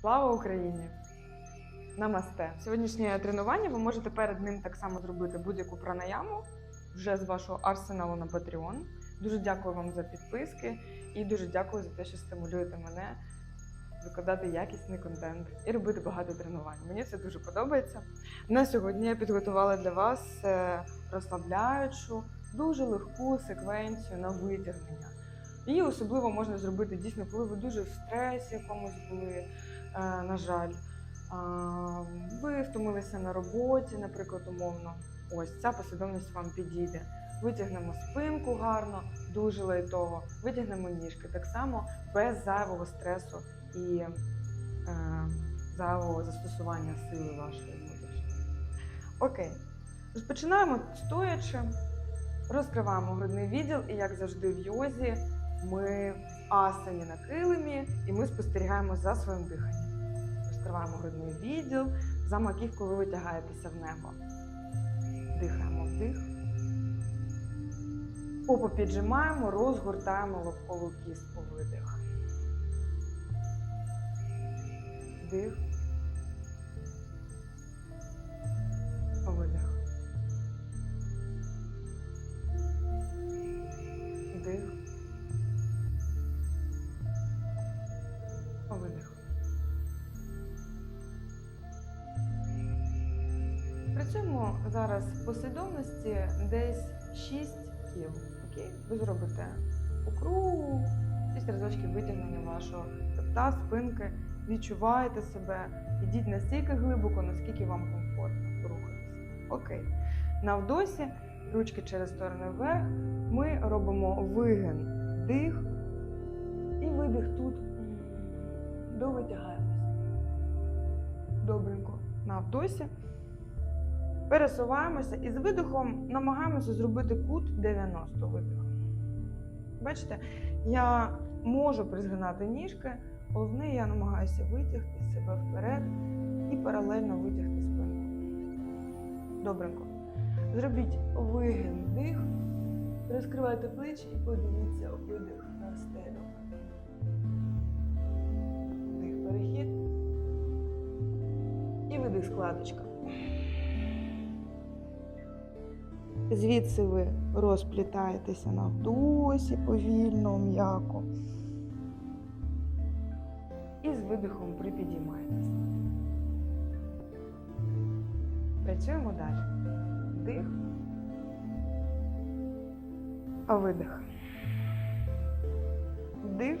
Слава Україні! Намасте! Сьогоднішнє тренування ви можете перед ним так само зробити будь-яку пранаяму вже з вашого арсеналу на Patreon. Дуже дякую вам за підписки і дуже дякую за те, що стимулюєте мене викладати якісний контент і робити багато тренувань. Мені це дуже подобається. На сьогодні я підготувала для вас е, розслабляючу, дуже легку секвенцію на витягнення. Її особливо можна зробити дійсно, коли ви дуже в стресі якомусь були, е, на жаль. Ви втомилися на роботі, наприклад, умовно. Ось ця послідовність вам підійде. Витягнемо спинку гарно, дуже лайтово, витягнемо ніжки так само без зайвого стресу і е, зайвого застосування сили вашої внутрішньої. Окей, розпочинаємо стоячи, розкриваємо грудний відділ, і як завжди в йозі, ми в асані на килимі, і ми спостерігаємо за своїм диханням. Розкриваємо грудний відділ, за маківку ви витягаєтеся в небо. Дихаємо вдих. Попу піджимаємо, розгортаємо лобкову кістку видих. Вдих. Зараз в послідовності десь 6 кіл. Окей? Ви зробите по кругу, 6 разочків витягнення вашого хребта, спинки. Відчуваєте себе, ідіть настільки глибоко, наскільки вам комфортно рухатися. Окей. На вдосі, ручки через сторони вверх, ми робимо вигин, дих і видих тут. Довитягаємося. Добренько. На вдосі. Пересуваємося і з видихом намагаємося зробити кут 90 видих. Бачите, я можу призгинати ніжки, головне, я намагаюся витягти себе вперед і паралельно витягти спинку. Добренько. Зробіть вигин дих, розкривайте плечі і подивіться видих на стелю. Вдих перехід. І видих складочка. Звідси ви розплітаєтеся на вдосі повільно, м'яко. І з видихом припідіймаєтеся. Працюємо далі. Вдих. А видих. Вдих.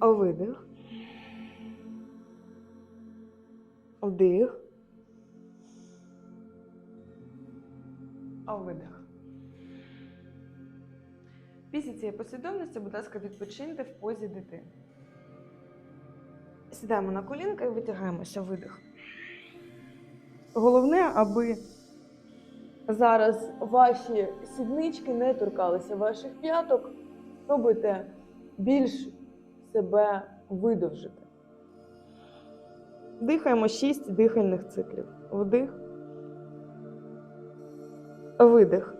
Видих. Вдих. Видих. Після цієї послідовності, будь ласка, відпочиньте в позі дитини. Сідаємо на колінка і витягаємося видих. Головне, аби зараз ваші сіднички не торкалися ваших п'яток. Спробуйте більш себе видовжити. Дихаємо 6 дихальних циклів. Вдих. Видих.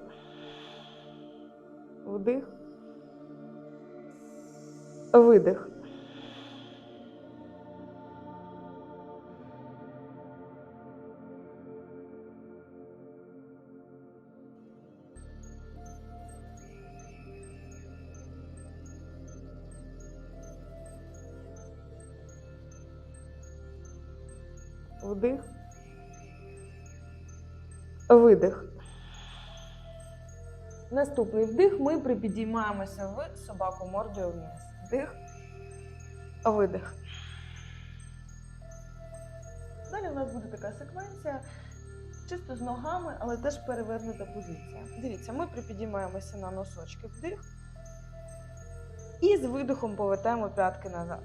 Вдих. Видих. Вдих. Видих. Наступний вдих. Ми припідіймаємося в собаку мордою вниз. Вдих. Видих. Далі у нас буде така секвенція. Чисто з ногами, але теж перевернута позиція. Дивіться, ми припідіймаємося на носочки вдих. І з видихом повертаємо п'ятки назад.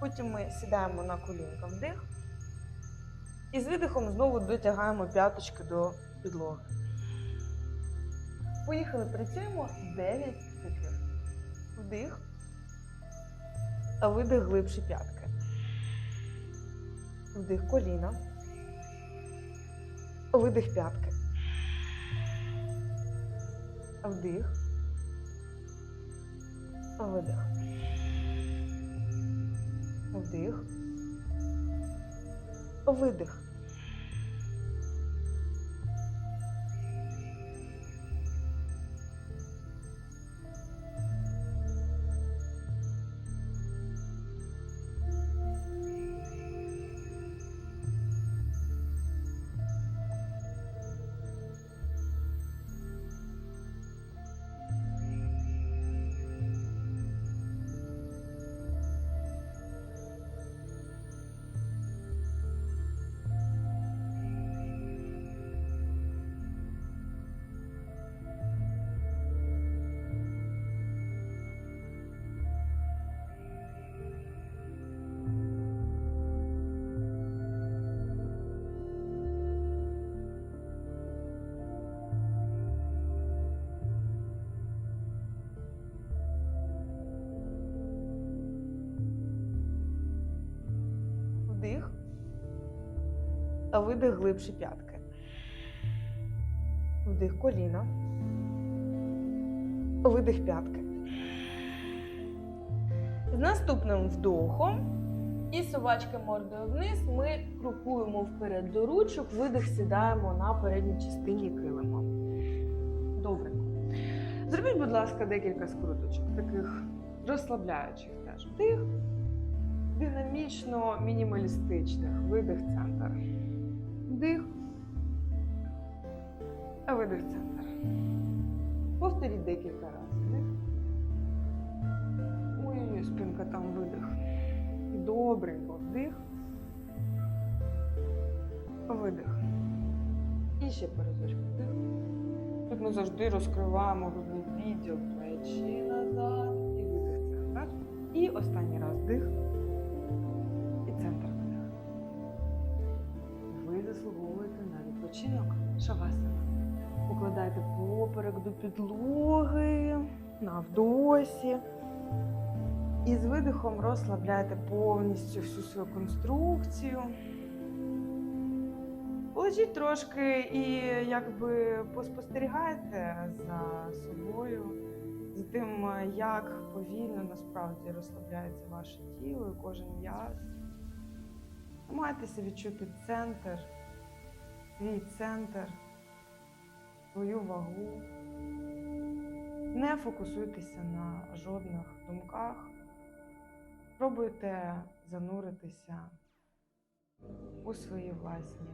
Потім ми сідаємо на колінка вдих. І з видихом знову дотягаємо п'яточки до підлоги. Поїхали, працюємо 9 циклів. Вдих. А видих глибші п'ятки. Вдих коліна. Видих п'ятки. Вдих. Видих. Вдих. Видих. А видих глибші п'ятки. Вдих коліна. Видих п'ятки. З наступним вдохом і собачки мордою вниз ми крокуємо вперед до ручок, видих сідаємо на передній частині килима. Добре. Зробіть, будь ласка, декілька скруточок, таких розслабляючих теж. Вдих динамічно мінімалістичних. Видих центр. Вдих. А видих центр. Повторіть декілька разів. Вдих. Ой-ой, спинка там видих. Добренько. Вдих. Видих. І ще перезочку. Вдих. Тут ми завжди розкриваємо грудний відділ плечі назад і видих центр. І останній поперек до підлоги, навдосі. І з видихом розслабляйте повністю всю свою конструкцію. Полежіть трошки і якби поспостерігайте за собою, за тим, як повільно насправді розслабляється ваше тіло і кожен м'яз. Намагайтеся відчути центр, свій центр, свою вагу. Не фокусуйтеся на жодних думках. Пробуйте зануритися у свої власні